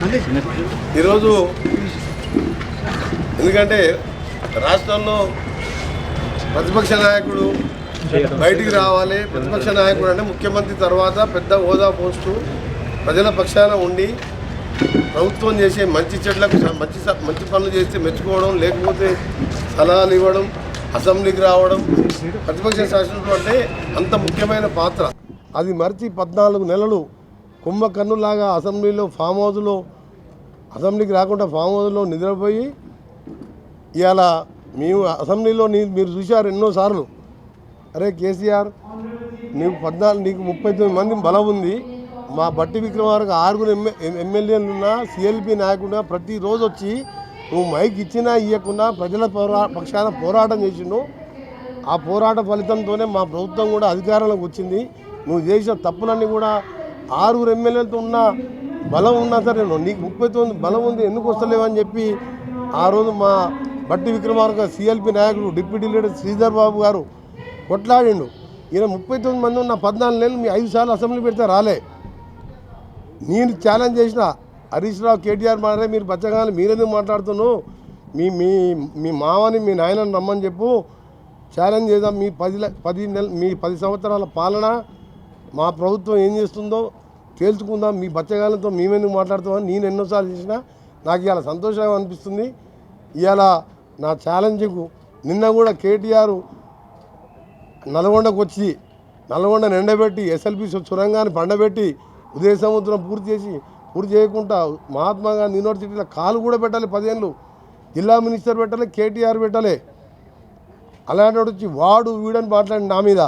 ఈరోజు ఎందుకంటే రాష్ట్రంలో ప్రతిపక్ష నాయకుడు బయటికి రావాలి ప్రతిపక్ష నాయకుడు అంటే ముఖ్యమంత్రి తర్వాత పెద్ద హోదా పోస్టు ప్రజల పక్షాన ఉండి ప్రభుత్వం చేసే మంచి చెట్లకు మంచి మంచి పనులు చేస్తే మెచ్చుకోవడం లేకపోతే సలహాలు ఇవ్వడం అసెంబ్లీకి రావడం ప్రతిపక్ష శాసనం అంటే అంత ముఖ్యమైన పాత్ర. అది మరిచి పద్నాలుగు నెలలు కుంభకన్నులాగా అసెంబ్లీలో ఫామ్ హౌస్లో అసెంబ్లీకి రాకుండా ఫామ్ హౌస్లో నిద్రపోయి ఇవాళ మేము అసెంబ్లీలో నీ మీరు చూశారు ఎన్నోసార్లు అరే కేసీఆర్ నీకు పద్నాలుగు నీకు ముప్పై తొమ్మిది మంది బలం ఉంది. మా బట్టి విక్రమార్క ఆరుగురు ఎమ్మె ఎమ్మెల్యేలు ఉన్నా సిఎల్పి నాయకుడున్నా ప్రతిరోజు వచ్చి నువ్వు మైక్ ఇచ్చినా ఇవ్వకుండా ప్రజల పోరా పక్షాన పోరాటం చేసిండు. ఆ పోరాట ఫలితంతోనే మా ప్రభుత్వం కూడా అధికారంలోకి వచ్చింది. నువ్వు చేసిన తప్పులన్నీ కూడా ఆరుగురు ఎమ్మెల్యేలతో ఉన్న బలం ఉన్నా సరే నువ్వు నీకు ముప్పై తొమ్మిది బలం ఉంది ఎందుకు వస్తలేవని చెప్పి ఆ రోజు మా బట్టి విక్రమార్క సిఎల్పి నాయకుడు డిప్యూటీ లీడర్ శ్రీధర్ బాబు గారు కొట్లాడిండు. ఈయన ముప్పై తొమ్మిది మంది ఉన్న పద్నాలుగు నెలలు మీ ఐదు సార్లు అసెంబ్లీ పెడితే రాలే. నేను ఛాలెంజ్ చేసిన హరీష్ రావు కేటీఆర్ మాట్లాడే మీరు బచ్చగాని మీరెందుకు మాట్లాడుతున్నావు? మీ మీ మీ మావని మీ నాయనని రమ్మని చెప్పు. ఛాలెంజ్ చేద్దాం. మీ పది ల- పది నెల మీ పది సంవత్సరాల పాలన మా ప్రభుత్వం ఏం చేస్తుందో తేల్చుకుందాం మీ బచ్చగాలతో మేమెందుకు మాట్లాడుతామని నేను ఎన్నోసార్లు చేసినా నాకు ఇవాళ సంతోషంగా అనిపిస్తుంది. ఇవాళ నా ఛాలెంజ్కు నిన్న కూడా కేటీఆర్ నల్గొండకు వచ్చి నల్గొండను ఎండబెట్టి ఎస్ఎల్పి సొరంగాన్ని పండబెట్టి ఉదయ సముద్రం పూర్తి చేసి పూర్తి చేయకుండా మహాత్మా గాంధీ యూనివర్సిటీలో కాలు కూడా పెట్టాలి పదేళ్ళు. జిల్లా మినిస్టర్ పెట్టాలి కేటీఆర్ పెట్టాలి. అలాంటి వాడు వచ్చి వాడు వీడని మాట్లాడి నా మీద.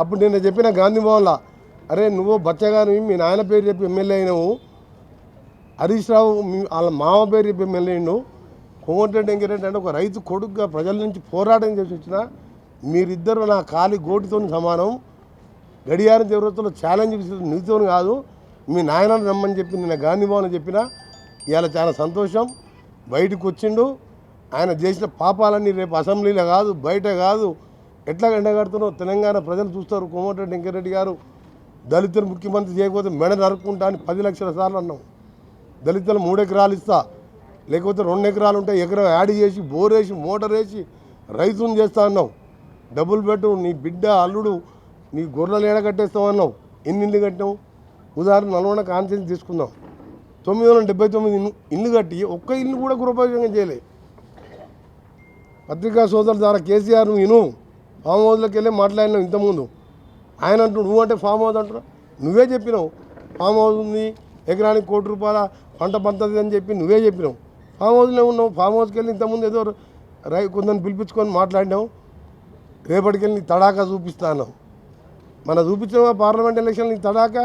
అప్పుడు నేను చెప్పిన గాంధీ భవన్లో అరే నువ్వు బచ్చగాని మీ నాయన పేరు చెప్పి ఎమ్మెల్యే అయినావు. హరీష్ రావు వాళ్ళ మామ పేరు చెప్పి ఎమ్మెల్యే అయినావు. కోమటిరెడ్డి వెంకరెడ్డి అంటే ఒక రైతు కొడుకుగా ప్రజల నుంచి పోరాటం చేసి వచ్చిన మీరిద్దరు నా కాలి గోటితో సమానం. గడియారం తీవ్రతలో ఛాలెంజ్ నీతో కాదు. మీ నాయనని రమ్మని చెప్పి నిన్న గాంధీ భవన్ చెప్పిన ఇవాళ చాలా సంతోషం. బయటకు వచ్చిండు. ఆయన చేసిన పాపాలన్నీ రేపు అసెంబ్లీలో కాదు బయట కాదు. ఎట్లా ఎండగడుతున్నావు తెలంగాణ ప్రజలు చూస్తారు. కోమటిరెడ్డి వెంకరెడ్డి గారు దళితులు ముఖ్యమంత్రి చేయకపోతే మెడ నరుక్కుంటా అని పది లక్షల సార్లు అన్నాం. దళితులు మూడు ఎకరాలు ఇస్తా లేకపోతే రెండు ఎకరాలు ఉంటే ఎకరం యాడ్ చేసి బోర్ వేసి మోటార్ వేసి రైతుని చేస్తా అన్నావు డబ్బులు పెట్టు నీ బిడ్డ అల్లుడు నీ గొర్రెలు ఏడ కట్టేస్తావు అన్నావు ఎన్ని ఇల్లు కట్టావు ఉదాహరణ నల్గొండ కాన్సెన్స్ తీసుకుందాం. తొమ్మిది వందల డెబ్బై తొమ్మిది ఇల్లు కట్టి ఒక్క ఇల్లు కూడా గృహపయోగం చేయలే. పత్రికా సోదరుల ద్వారా కేసీఆర్ నువ్వు విను. ఫామ్ వెళ్ళి మాట్లాడినావు ఇంతకుముందు. ఆయన అంటూ నువ్వు అంటే ఫామ్ హౌస్ అంటున్నావు. నువ్వే చెప్పినావు ఫామ్ హౌస్ ఉంది ఎకరానికి కోటి రూపాయల పంట పంతది అని చెప్పి నువ్వే చెప్పినావు. ఫామ్ హౌస్లో ఉన్నావు ఫామ్ హౌస్కి వెళ్ళి ఇంతకుముందు ఏదో రై కొందరిని పిలిపించుకొని మాట్లాడినావు రేపటికెళ్ళి తడాకా చూపిస్తాను మన చూపించిన పార్లమెంట్ ఎలక్షన్ నీ తడాకా?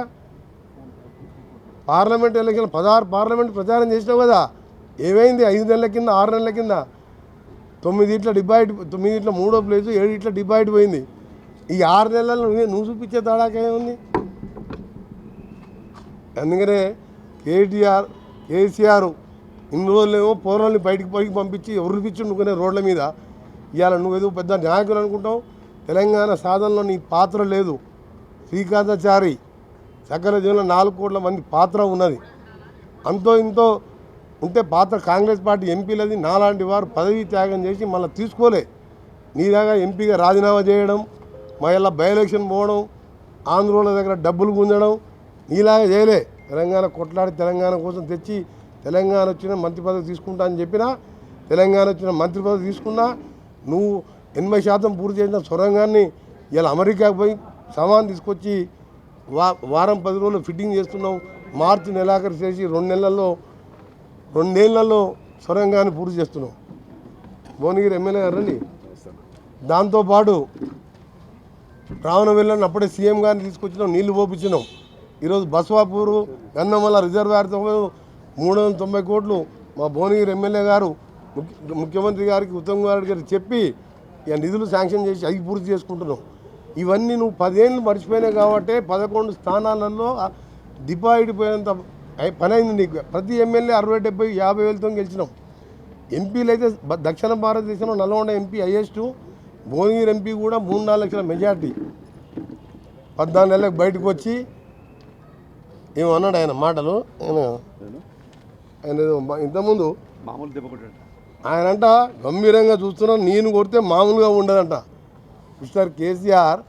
పార్లమెంట్ ఎలక్షన్ పదహారు పార్లమెంట్ ప్రచారం చేసినావు కదా ఏమైంది? ఐదు నెలల కింద ఆరు నెలల కింద తొమ్మిది ఇట్ల డిబైట్ తొమ్మిది ఇట్ల మూడో ప్లేసు ఏడు ఇట్ల డిబైట్ పోయింది. ఈ ఆరు నెలల్లో నువ్వే నువ్వు చూపించే తడాకా ఉంది. అందుకనే కేటీఆర్ కేసీఆర్ ఇన్ని రోజులేమో పౌరుల్ని బయటికి పైకి పంపించి ఎవరు పిచ్చుండుకునే రోడ్ల మీద. ఇవాళ నువ్వేదో పెద్ద నాయకులు అనుకుంటావు. తెలంగాణ సాధనలో నీ పాత్ర లేదు. శ్రీకాంతాచారి సకల జీవనంలో నాలుగు కోట్ల మంది పాత్ర ఉన్నది. అంతో ఇంతో ఉంటే పాత్ర కాంగ్రెస్ పార్టీ ఎంపీలది. నాలాంటి వారు పదవీ త్యాగం చేసి మళ్ళీ తీసుకోలే. నీలాగా ఎంపీగా రాజీనామా చేయడం మళ్ళీ బై ఎలక్షన్ పోవడం ఆంధ్రోళ్ళ దగ్గర డబ్బులు గుంజడం నీలాగా చేయలే. తెలంగాణ కొట్లాడి తెలంగాణ కోసం తెచ్చి తెలంగాణ వచ్చిన మంత్రి పదవి తీసుకుంటా అని చెప్పినా తెలంగాణ వచ్చిన మంత్రి పదవి తీసుకున్నా నువ్వు ఎనభై శాతం పూర్తి చేసిన సొరంగాన్ని ఇలా అమెరికాకు పోయి సామాన్ తీసుకొచ్చి వా వారం పది రోజులు ఫిట్టింగ్ చేస్తున్నావు. మార్చి నెలాఖరు చేసి రెండు నెలల్లో రెండేళ్ళలో సొరంగాన్ని పూర్తి చేస్తున్నావు. భువనగిరి ఎమ్మెల్యే గారు దాంతోపాటు రావణ వెళ్ళని అప్పుడే సీఎం గారిని తీసుకొచ్చినాం నీళ్ళు పోపించినాం ఈరోజు బస్వాపూరు గన్నమల్ల రిజర్వాయర్తో మూడు వందల తొంభై కోట్లు మా భువనగిరి ఎమ్మెల్యే గారు ముఖ్య ముఖ్యమంత్రి గారికి ఉత్తమ్ కుమార్ గారికి చెప్పి ఇక నిధులు శాంక్షన్ చేసి అవి పూర్తి చేసుకుంటున్నాం. ఇవన్నీ నువ్వు పదేళ్ళు మర్చిపోయినాయి కాబట్టి పదకొండు స్థానాలలో దిపాయిడిపోయినంత పని అయింది నీకు. ప్రతి ఎమ్మెల్యే అరవై డెబ్బై యాభై వేలతో గెలిచినాం. ఎంపీలు అయితే దక్షిణ భారతదేశంలో Nalgonda MP highest Bhuvanagiri MP కూడా మూడు నాలుగు లక్షల మెజార్టీ. పద్నాలుగు నెలలకు బయటకు వచ్చి ఏమన్నాడు ఆయన మాటలు. ఆయన ఆయన ఇంతకుముందు మామూలు దెబ్బ ఆయనంట గంభీరంగా చూస్తున్నా నేను కొడితే మామూలుగా ఉండదంట. మిస్టర్ కేసీఆర్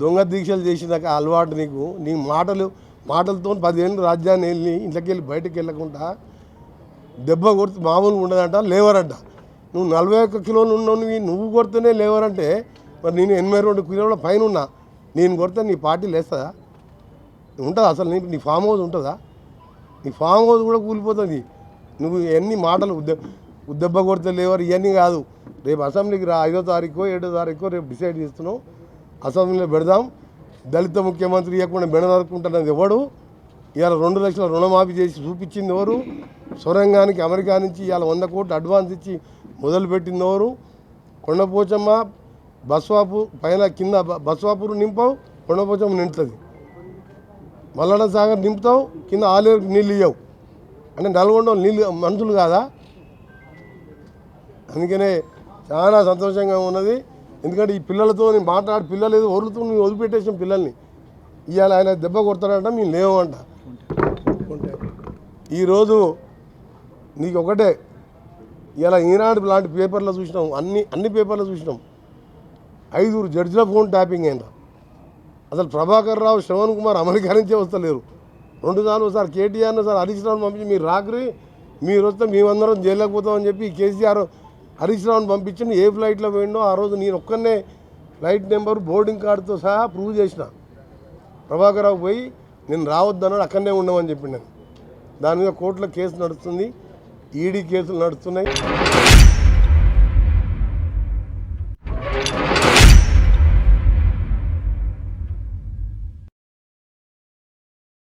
దొంగ దీక్షలు చేసినాక అలవాటు నీకు. నీ మాటలు మాటలతో పదిహేను రాజ్యాన్ని వెళ్ళి ఇంట్లోకి వెళ్ళి బయటకు వెళ్ళకుండా దెబ్బ కొడితే మామూలుగా ఉండదంట లేవరంట. నువ్వు నలభై ఒక్క కిలోలు ఉన్నవి నువ్వు కొడితేనే లేవరంటే మరి నేను ఎనభై రెండు కిలోల పైన ఉన్నా. నేను కొడితే నీ పార్టీ లేస్తుందా? ఉంటుందా అసలు నీ నీ ఫామ్ హౌస్ ఉంటుందా? నీ ఫామ్ హౌస్ కూడా కూలిపోతుంది. నువ్వు ఎన్ని మాటలు ఉద్ద ఉద్దెబ్బ కొడితే లేవరు? ఇవన్నీ కాదు. రేపు అసెంబ్లీకి రా. ఐదో తారీఖు ఏడో తారీఖు రేపు డిసైడ్ చేస్తున్నాం అసెంబ్లీలో పెడదాం. దళిత ముఖ్యమంత్రి ఇవ్వకుండా బెడదనుకుంటున్నది ఎవడు? ఇవాళ రెండు లక్షల రుణమాఫీ చేసి చూపించింది ఎవరు? సొరంగానికి అమెరికా నుంచి ఇవాళ వంద కోట్లు అడ్వాన్స్ ఇచ్చి మొదలుపెట్టింది ఎవరు కొండపోచమ్మ బస్వాపు పైన కింద బస్వాపూర్ నింపావు కొండపోచమ్మ నిండుతుంది మల్లన్న సాగర్ నింపుతావు కింద ఆలేరుకు నీళ్ళు ఇవ్వవు అంటే నల్గొండ నీళ్ళు మనుషులు కాదా? అందుకనే చాలా సంతోషంగా ఉన్నది. ఎందుకంటే ఈ పిల్లలతో నేను మాట్లాడి పిల్లలు ఏదో వదులుతూ నేను వదిలిపెట్టేసిన పిల్లల్ని. ఇవాళ ఆయన దెబ్బ కొడతాడంట మేము లేవంట. ఈరోజు నీకు ఒకటే ఇలా ఈనాడు లాంటి పేపర్లో చూసినాం అన్ని అన్ని పేపర్లో చూసినాం. ఐదుగురు జడ్జిల ఫోన్ ట్యాపింగ్ అయిన అసలు ప్రభాకర్ రావు శ్రవణ్ కుమార్ అమెరికా నుంచే వస్తలేరు. రెండు సార్లు సార్ కేటీఆర్ సార్ హరీష్ రావుని పంపించి మీరు రాకరి మీరు వస్తే మేమందరం జైల్లోకి చెప్పి కేసీఆర్ హరీష్ రావుని పంపించండి ఏ ఫ్లైట్లో పోయిండో ఆ రోజు నేను ఒక్కనే ఫ్లైట్ నెంబర్ బోర్డింగ్ కార్డుతో సహా ప్రూవ్ చేసిన. ప్రభాకర్ రావు పోయి నేను రావద్దన్నాడు అక్కడనే ఉండమని చెప్పిండు నేను. దాని మీద కోర్టులో కేసు నడుస్తుంది. ఈడీ కేసులు నడుస్తున్నాయి.